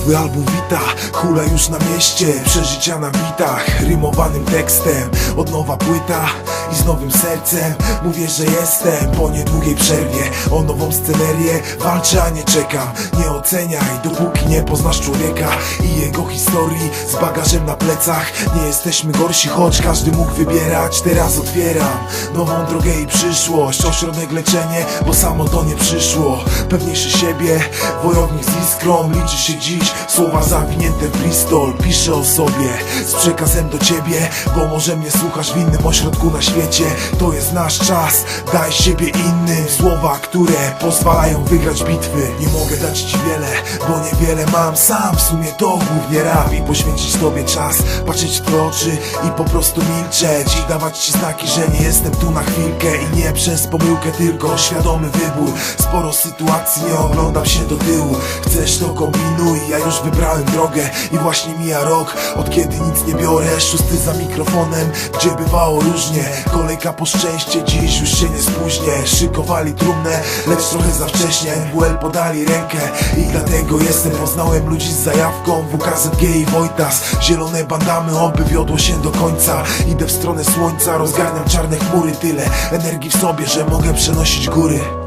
Nowy album wita, hula już na mieście Przeżycia na bitach, rymowanym tekstem Od nowa płyta i z nowym sercem. Mówię, że jestem po niedługiej przerwie. O nową scenerię walczę, a nie czekam. Nie oceniaj, dopóki nie poznasz człowieka I jego historii. Z bagażem na plecach Nie jesteśmy gorsi, choć każdy mógł wybierać. Teraz otwieram nową drogę i przyszłość. Ośrodek leczenie, bo samo to nie przyszło. Pewniejszy siebie, wojownik z iskrą. Liczy się dziś słowa zawinięte w Bristol. Piszę o sobie z przekazem do ciebie Bo może mnie słuchasz w innym ośrodku na świecie To jest nasz czas, daj siebie innym. Słowa, które pozwalają wygrać bitwy. Nie mogę dać ci wiele, bo niewiele mam. Sam W sumie to głównie rap i poświęcić tobie czas Patrzeć w oczy i po prostu milczeć. I dawać ci znaki, że nie jestem tu na chwilkę. I nie przez pomyłkę, tylko świadomy wybór. Sporo sytuacji, nie oglądam się do tyłu. Chcesz to kombinuj, ja już wybrałem drogę I właśnie mija rok, od kiedy nic nie biorę. Szósty za mikrofonem, gdzie bywało różnie Kolejka po szczęście, dziś już się nie spóźnię. Szykowali trumnę, lecz trochę za wcześnie. NWL podali rękę i dlatego jestem. Poznałem ludzi z zajawką, WKZG i Wojtas. Zielone bandamy, oby wiodło się do końca. Idę w stronę słońca, rozgarniam czarne chmury. Tyle energii w sobie, że mogę przenosić góry